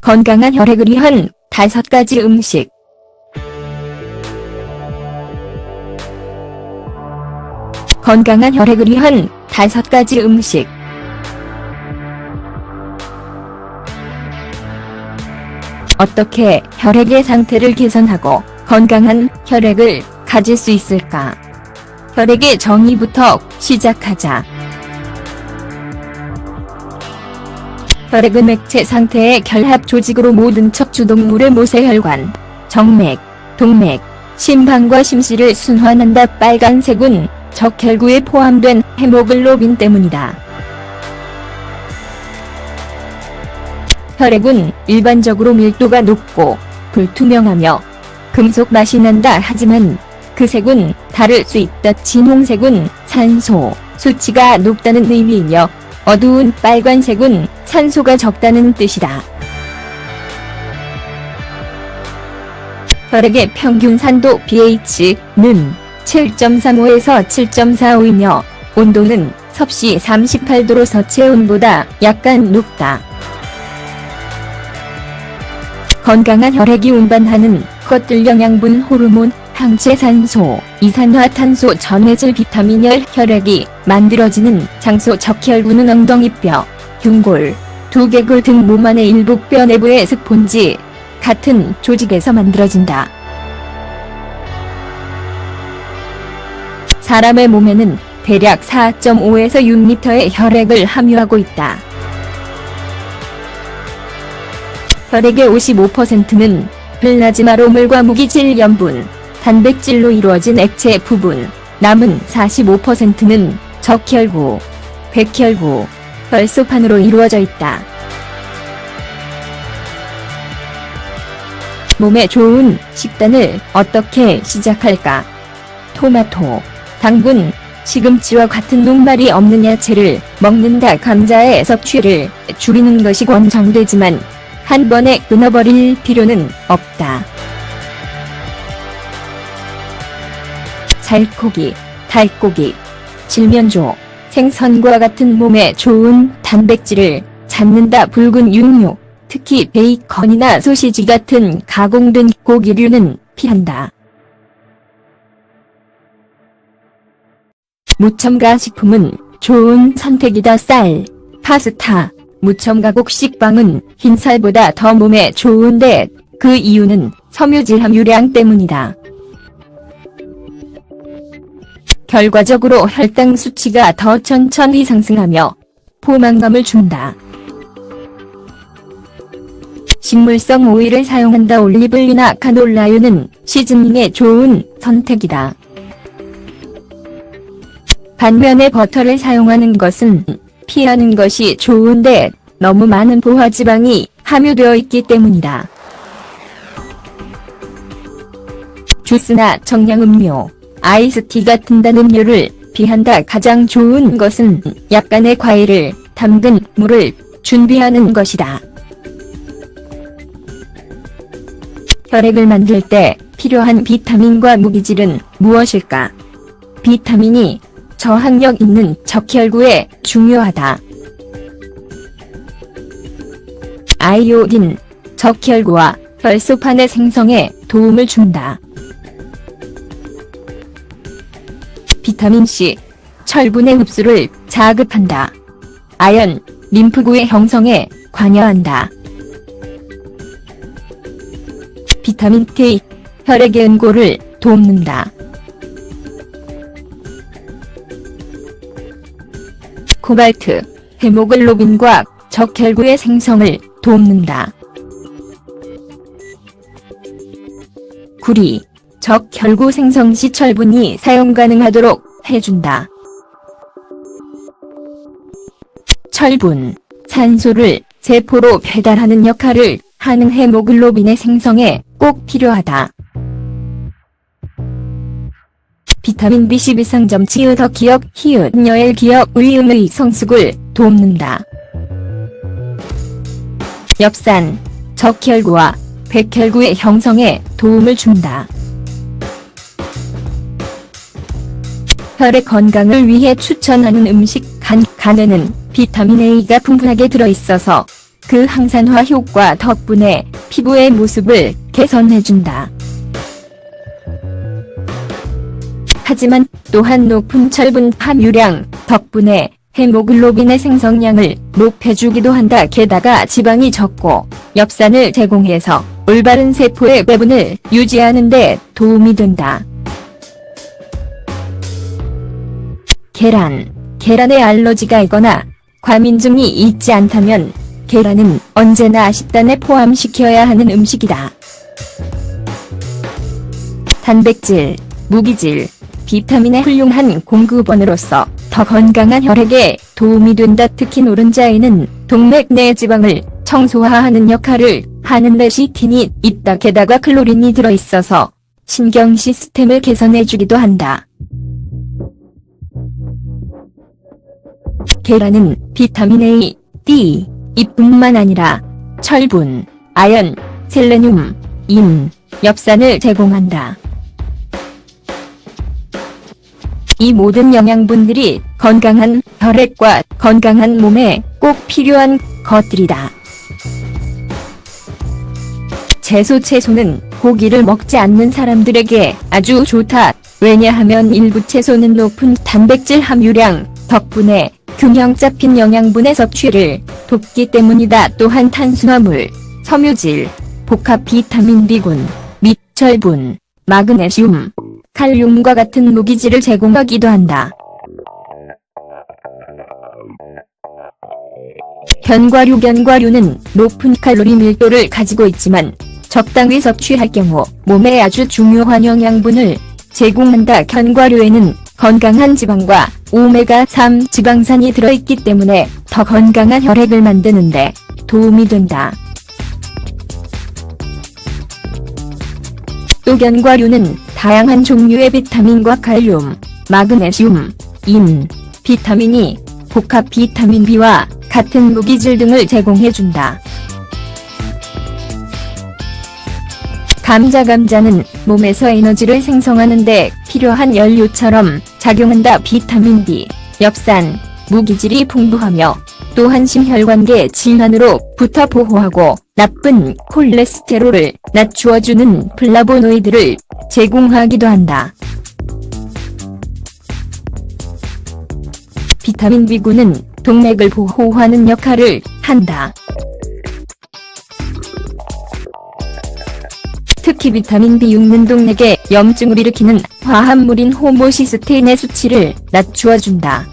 건강한 혈액을 위한 다섯 가지 음식. 건강한 혈액을 위한 다섯 가지 음식. 어떻게 혈액의 상태를 개선하고 건강한 혈액을 가질 수 있을까? 혈액의 정의부터 시작하자. 혈액은 액체 상태의 결합 조직으로 모든 척추동물의 모세혈관, 정맥, 동맥, 심방과 심실을 순환한다. 빨간색은 적혈구에 포함된 헤모글로빈 때문이다. 혈액은 일반적으로 밀도가 높고 불투명하며 금속 맛이 난다 하지만 그 색은 다를 수 있다. 진홍색은 산소 수치가 높다는 의미이며 어두운 빨간색은 산소가 적다는 뜻이다. 혈액의 평균 산도 pH는 7.35에서 7.45이며 온도는 섭씨 38도로 서 체온보다 약간 높다. 건강한 혈액이 운반하는 것들 영양분 호르몬, 항체 산소, 이산화탄소 전해질 비타민 열 혈액이 만들어지는 장소 적혈구는 엉덩이뼈, 흉골, 두개골 등 몸 안의 일부 뼈 내부의 스폰지 같은 조직에서 만들어진다. 사람의 몸에는 대략 4.5에서 6리터의 혈액을 함유하고 있다. 혈액의 55%는 플라즈마로 물과 무기질 염분, 단백질로 이루어진 액체 부분, 남은 45%는 적혈구, 백혈구, 혈소판으로 이루어져 있다. 몸에 좋은 식단을 어떻게 시작할까? 토마토, 당근, 시금치와 같은 녹말이 없는 야채를 먹는다. 감자의 섭취를 줄이는 것이 권장되지만 한 번에 끊어버릴 필요는 없다. 살코기, 달고기, 질면조, 생선과 같은 몸에 좋은 단백질을 찾는다. 붉은 육류, 특히 베이컨이나 소시지 같은 가공된 고기류는 피한다. 무첨가 식품은 좋은 선택이다. 쌀, 파스타, 무첨가 곡식빵은 흰쌀보다 더 몸에 좋은데 그 이유는 섬유질 함 유량 때문이다. 결과적으로 혈당 수치가 더 천천히 상승하며 포만감을 준다. 식물성 오일을 사용한다. 올리브유나 카놀라유는 시즈닝에 좋은 선택이다. 반면에 버터를 사용하는 것은 피하는 것이 좋은데 너무 많은 포화지방이 함유되어 있기 때문이다. 주스나 정량음료, 아이스티 같은 단 음료를 피한다. 가장 좋은 것은 약간의 과일을 담근 물을 준비하는 것이다. 혈액을 만들 때 필요한 비타민과 무기질은 무엇일까? 비타민이 저항력 있는 적혈구에 중요하다. 아이오딘, 적혈구와 혈소판의 생성에 도움을 준다. 비타민C, 철분의 흡수를 자극한다. 아연, 림프구의 형성에 관여한다. 비타민 K, 혈액의 응고를 돕는다. 코발트, 헤모글로빈과 적혈구의 생성을 돕는다. 구리, 적 혈구 생성 시 철분이 사용 가능하도록 해준다. 철분, 산소를 세포로 배달하는 역할을 하는 헤모글로빈의 생성에 꼭 필요하다. 비타민 B12 상점 치읓어 기억 히읗 여엘 기억 의음의 성숙을 돕는다. 엽산, 적혈구와 백혈구의 형성에 도움을 준다. 혈액 건강을 위해 추천하는 음식 간, 간에는 비타민 A가 풍부하게 들어있어서 그 항산화 효과 덕분에 피부의 모습을 개선해준다. 하지만 또한 높은 철분 함유량 덕분에 헤모글로빈의 생성량을 높여주기도 한다. 게다가 지방이 적고 엽산을 제공해서 올바른 세포의 배분을 유지하는 데 도움이 된다. 계란. 계란에 알러지가 있거나 과민증이 있지 않다면 계란은 언제나 식단에 포함시켜야 하는 음식이다. 단백질, 무기질, 비타민의 훌륭한 공급원으로서 더 건강한 혈액에 도움이 된다. 특히 노른자에는 동맥 내 지방을 청소하는 역할을 하는 레시틴이 있다. 게다가 클로린이 들어있어서 신경 시스템을 개선해주기도 한다. 계란은 비타민 A, D, 이뿐만 아니라 철분, 아연, 셀레늄, 인, 엽산을 제공한다. 이 모든 영양분들이 건강한 혈액과 건강한 몸에 꼭 필요한 것들이다. 채소 채소는 고기를 먹지 않는 사람들에게 아주 좋다. 왜냐하면 일부 채소는 높은 단백질 함유량 덕분에 균형 잡힌 영양분의 섭취를 돕기 때문이다. 또한 탄수화물, 섬유질, 복합 비타민 B군, 및 철분, 마그네슘, 칼륨과 같은 무기질을 제공하기도 한다. 견과류 견과류는 높은 칼로리 밀도를 가지고 있지만 적당히 섭취할 경우 몸에 아주 중요한 영양분을 제공한다. 견과류에는 건강한 지방과 오메가3 지방산이 들어있기 때문에 더 건강한 혈액을 만드는데 도움이 된다. 또 견과류는 다양한 종류의 비타민과 칼륨, 마그네슘, 인, 비타민이 복합 비타민 B와 같은 무기질 등을 제공해준다. 감자 감자는 몸에서 에너지를 생성하는데 필요한 연료처럼 작용한다. 비타민 D, 엽산, 무기질이 풍부하며 또한 심혈관계 질환으로부터 보호하고 나쁜 콜레스테롤을 낮추어주는 플라보노이드를 제공하기도 한다. 비타민 B군은 동맥을 보호하는 역할을 한다. 특히 비타민 B6는 동맥에 염증을 일으키는 화합물인 호모시스테인의 수치를 낮추어준다.